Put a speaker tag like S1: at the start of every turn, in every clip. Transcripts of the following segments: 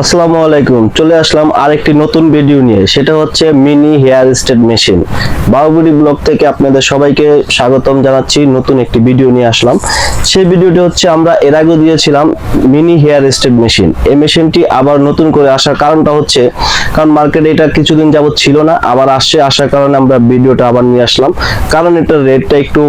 S1: আসসালামু আলাইকুম। চলে আসলাম আরেকটি নতুন ভিডিও নিয়ে। সেটা হচ্ছে মিনি হেয়ার স্টেট মেশিন। বাহুবুড়ি ব্লগ থেকে আপনাদের সবাইকে স্বাগতম জানাচ্ছি। নতুন একটি ভিডিও নিয়ে আসলাম। সেই ভিডিওটি হচ্ছে আমরা এর আগে দিয়েছিলাম মিনি হেয়ার স্টেট মেশিন। এই মেশিনটি আবার নতুন করে আসার কারণটা হচ্ছে, কারণ মার্কেটে এটা কিছুদিন যাবত ছিল না, আবার আসছে। আসার কারণে আমরা ভিডিওটা আবার নিয়ে আসলাম। কারণ এটার রেটটা একটু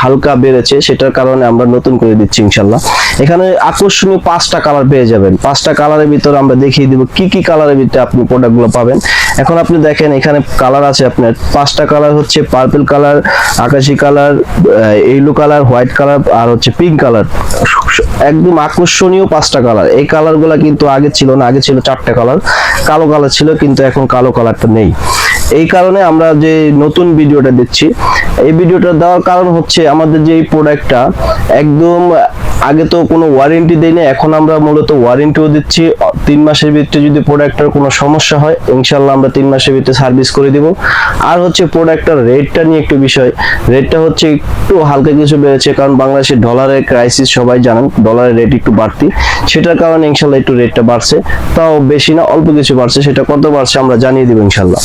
S1: হালকা বেড়েছে, সেটার কারণে আমরা নতুন করে দিচ্ছি ইনশাল্লাহ এখানে আকর্ষণীয় পাঁচটা কালার পেয়ে যাবেন। পাঁচটা কালারের ভিতরে আমরা দেখিয়ে দিব কি কি কালারের ভিতরে আপনি প্রোডাক্টগুলো পাবেন। এখন আপনি দেখেন, এখানে কালার আছে আপনার। পাঁচটা কালার হচ্ছে পার্পল কালার আকাশি colour yellow colour white colour আর হচ্ছে পিঙ্ক কালার একদম আকর্ষণীয় পাঁচটা কালার এই কালারগুলো কিন্তু আগে ছিল না, আগে ছিল চারটা কালার কালো কালার ছিল, কিন্তু এখন কালো কালারটা নেই। এই কারণে আমরা যে নতুন ভিডিওটা দিচ্ছি এই ভিডিওটা দেওয়ার কারণ হচ্ছে আমাদের যে এই প্রোডাক্টটা একদম আগে তো কোনো ওয়ারেন্টি দেই না এখন আমরা মূলত ওয়ারেন্টিও দিচ্ছি তিন মাসের ভিতরে যদি প্রোডাক্টের কোনো সমস্যা হয় ইনশাল্লাহ আমরা তিন মাসের ভিতরে সার্ভিস করে দিব। আর হচ্ছে প্রোডাক্টটার রেটটা নিয়ে একটু বিষয়। রেটটা হচ্ছে একটু হালকা কিছু বেড়েছে, কারণ বাংলাদেশে ডলারের ক্রাইসিস সবাই জানেন ডলারের রেট একটু বাড়তি। সেটার কারণে ইনশাল্লাহ একটু রেটটা বাড়ছে। তাও বেশি না, অল্প কিছু বাড়ছে। সেটা কত বাড়ছে আমরা জানিয়ে দিব ইনশাল্লাহ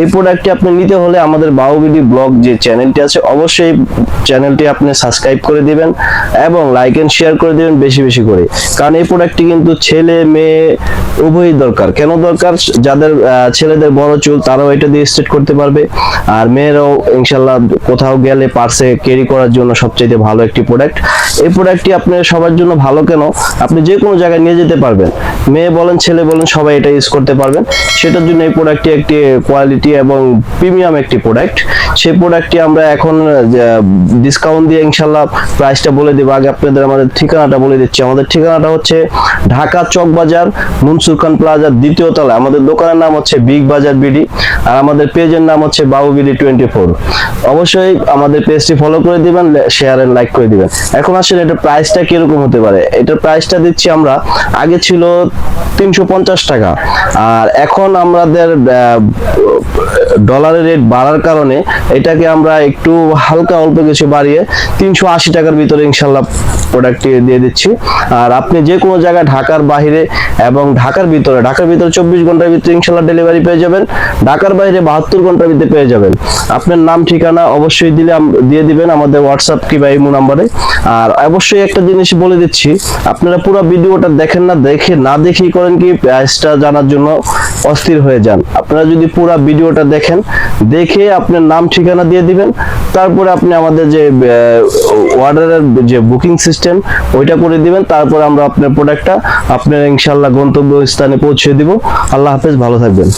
S1: এই প্রোডাক্টটি আপনি নিতে হলে আমাদের বাহুবিডি ব্লগ যে চ্যানেলটি আছে, অবশ্যই চ্যানেলটি আপনি সাবস্ক্রাইব করে দিবেন এবং লাইক এন্ড শেয়ার করে দিবেন বেশি বেশি করে। কারণ এই প্রোডাক্টটি কিন্তু ছেলে, মেয়ে উভয়ই দরকার। কেন দরকার? যাদের ছেলেদের বড় চুল, তারাও এটা দিয়ে স্ট্রেট করতে পারবে। আর মেয়েরাও ইনশাল্লাহ কোথাও গেলে পার্সে ক্যারি করার জন্য সবচেয়ে ভালো একটি প্রোডাক্ট এই প্রোডাক্টটি আপনার সবার জন্য ভালো কেন? আপনি যে কোনো জায়গায় নিয়ে যেতে পারবেন। মেয়ে বলেন, ছেলে বলেন, সবাই এটা ইউজ করতে পারবেন। সেটার জন্য এই প্রোডাক্টটি একটি কোয়ালিটি এবং প্রিমিয়াম একটি প্রোডাক্ট সেই প্রোডাক্টটি আমরা এখন ডিসকাউন্ট দিয়ে ইনশাল্লাহ প্রাইসটা বলে দেবো। আগে আপনাদের আমাদের ঠিকানাটা বলে দিচ্ছি। আমাদের ঠিকানাটা হচ্ছে ঢাকা চক বাজার মনসুর খান প্লাজার দ্বিতীয় তলায়। আমাদের দোকানের নাম হচ্ছে বিগ বাজার বিডি আর আমাদের পেজের নাম হচ্ছে বাবু বিডি টোয়েন্টি ফোর অবশ্যই আমাদের পেজটি ফলো করে দিবেন শেয়ার এন্ড লাইক করে দিবেন। এখন আসলে এটা প্রাইসটা কীরকম হতে পারে? এটার প্রাইসটা দিচ্ছি আমরা, আগে ছিল তিনশো পঞ্চাশ টাকা। আর এখন আমাদের ডলারের রেট বাড়ার কারণে এটাকে আমরা একটু হালকা অল্প কিছু বাড়িয়ে তিনশো আশি টাকার ভিতরে ইনশাল্লাহ প্রোডাক্টটি দিয়ে দিচ্ছি। আর আপনি যে কোনো জায়গায় ঢাকার বাইরে এবং ঢাকার ভিতরে ঢাকার ভিতরে চব্বিশ ঘণ্টার ভিতরে ইনশাল্লাহ ডেলিভারি পেয়ে যাবেন। ঢাকার বাইরে বাহাত্তর ঘণ্টার ভিতরে পেয়ে যাবেন। আপনার নাম, ঠিকানা অবশ্যই দিলে দিয়ে দিবেন আমাদের হোয়াটসঅ্যাপ কিংবা ইমো নাম্বারে আর অবশ্যই একটা জিনিস বলে দিচ্ছি, আপনারা পুরো ভিডিওটা দেখেন না, দেখে না দেখেই করেন কি প্রাইসটা জানার জন্য অস্থির হয়ে যান। আপনারা যদি পুরো ভিডিওটা দেখেন, দেখে আপনার নাম, ঠিকানা দিয়ে দিবেন তারপরে আপনি আমাদের যে অর্ডারের যে বুকিং সিস্টেম ওইটা করে দিবেন। তারপরে আমরা আপনার প্রোডাক্টটা আপনার ইনশাল্লাহ গন্তব্য স্থানে পৌঁছে দিব। আল্লাহ হাফেজ, ভালো থাকবেন।